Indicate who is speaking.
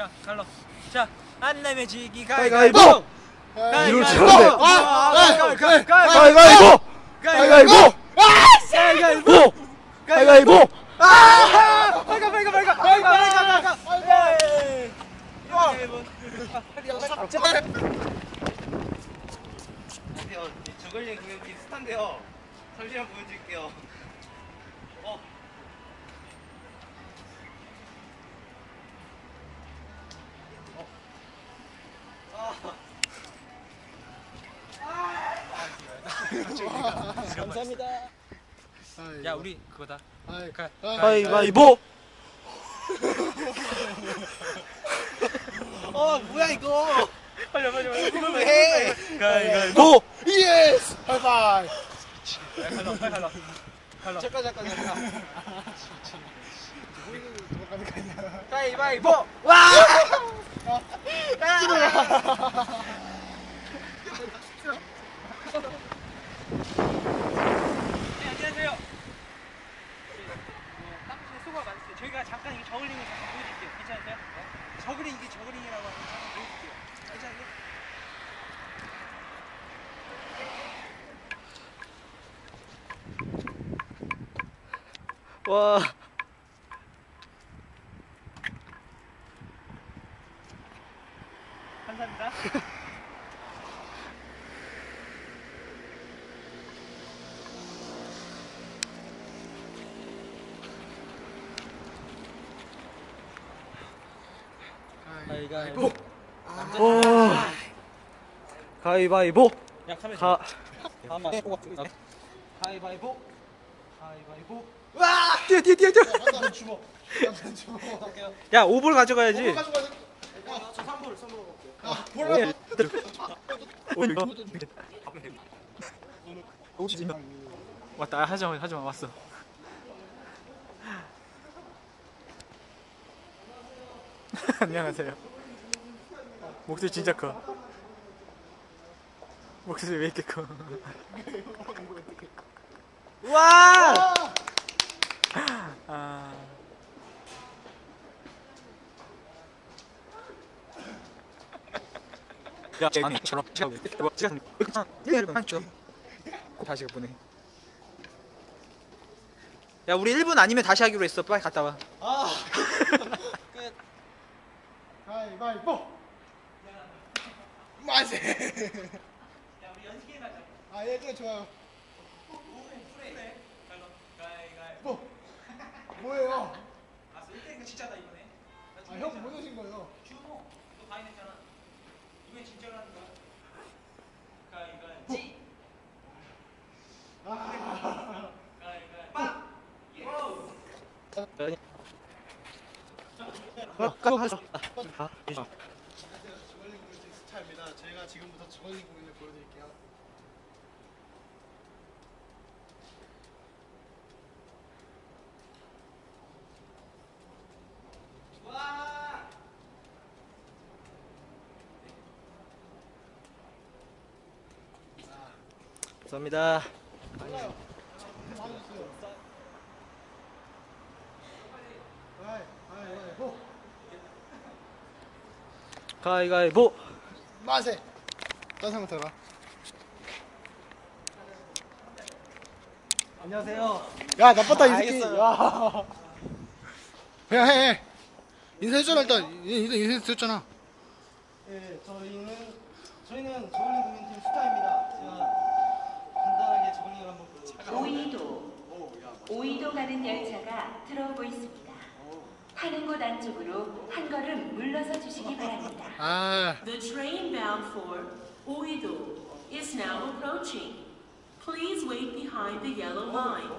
Speaker 1: 자, 갈로. 자, 안 내면 지기!
Speaker 2: 가위바위보. 이럴 줄. 알았네.
Speaker 1: 아, 아, 가위- 가위-
Speaker 2: 가위바위보! 가위바위보!
Speaker 1: 가위바위보.
Speaker 2: 가위바위보!
Speaker 1: 아! 빨가 빨가 빨가 빨가 빨가 빨가. 예.
Speaker 3: 저걸링 공연 비슷한데요. 잠시만 보여드릴게요. 어.
Speaker 1: 감사합니다. 야, 우리 그거다. 가-
Speaker 2: 가위바위보!
Speaker 3: 어, 뭐야 이거?
Speaker 1: 빨리 빨리 빨리.
Speaker 3: 이걸 왜 해?
Speaker 1: 가위바위보.
Speaker 2: 예스! 하이파이!
Speaker 1: 갈로.
Speaker 3: 잠깐 잠깐 잠깐.
Speaker 1: 가위바위보. 네, 안녕하세요. 땅콩 수고가 많으세요. 저희가 잠깐 이게 저글링을 잠깐 보여드릴게요. 괜찮으세요? 저글링 이게 저글링이라고 하는 거 잠깐 보여드릴게요. 괜찮으세요?
Speaker 2: 와.
Speaker 1: 감사합니다. 가위바위보.
Speaker 2: 오. 가위바위보!
Speaker 1: 야 카메라.
Speaker 2: 가,
Speaker 1: 가위바위보. 가위바위보.
Speaker 2: 뛰어, 뛰어, 뛰어, 뛰어!
Speaker 1: 야 5불 가져가야지.
Speaker 3: 저 3불 3불 먹을게요.
Speaker 1: 왔다 하지마 하지마 왔어. 안녕하세요. 목소리 진짜 커. 목소리 왜 이렇게 커? 와! 아. 야, 저처럼 다시 보내. 야, 우리 1분 아니면 다시 하기로 했어. 빨리 갔다 와.
Speaker 2: 가위바위보! 만세!
Speaker 1: 야, 우리 연습 게임 하자.
Speaker 2: 아, 예, 예, 좋아요. 뭐? 뭐예요?
Speaker 1: 아, 1대가 진짜다 이번에.
Speaker 2: 아, 형 보내신 거예요?
Speaker 1: 준호, 너 가위 냈잖아. 이번에 진짜로 하는 거야. 가위가위.
Speaker 2: 저걸링 보여드릴 스타입니다. 제가 지금부터 저걸링 공연을 보여드릴게요.
Speaker 1: 감사합니다.
Speaker 2: 가위바위보!
Speaker 1: 가위가위보.
Speaker 2: 만세! 딴 해봐.
Speaker 3: 안녕하세요.
Speaker 2: 야, 나빴다, 이 새끼.
Speaker 3: 알겠어요.
Speaker 2: 야. 그냥 해, 해. 인사했잖아, 일단. 인사, 인사했잖아.
Speaker 3: 네, 저희는 저희는 저글링 공연팀 스타입니다. 제가 간단하게 저글링을 한번 보여드릴게요.
Speaker 4: 오이도 오이도 가는 열차가 들어오고 있습니다. 타는 곳 안쪽으로 한 걸음 물러서 주시기 바랍니다.
Speaker 2: 아,
Speaker 5: The train bound for Oido is now approaching. Please wait behind the yellow line.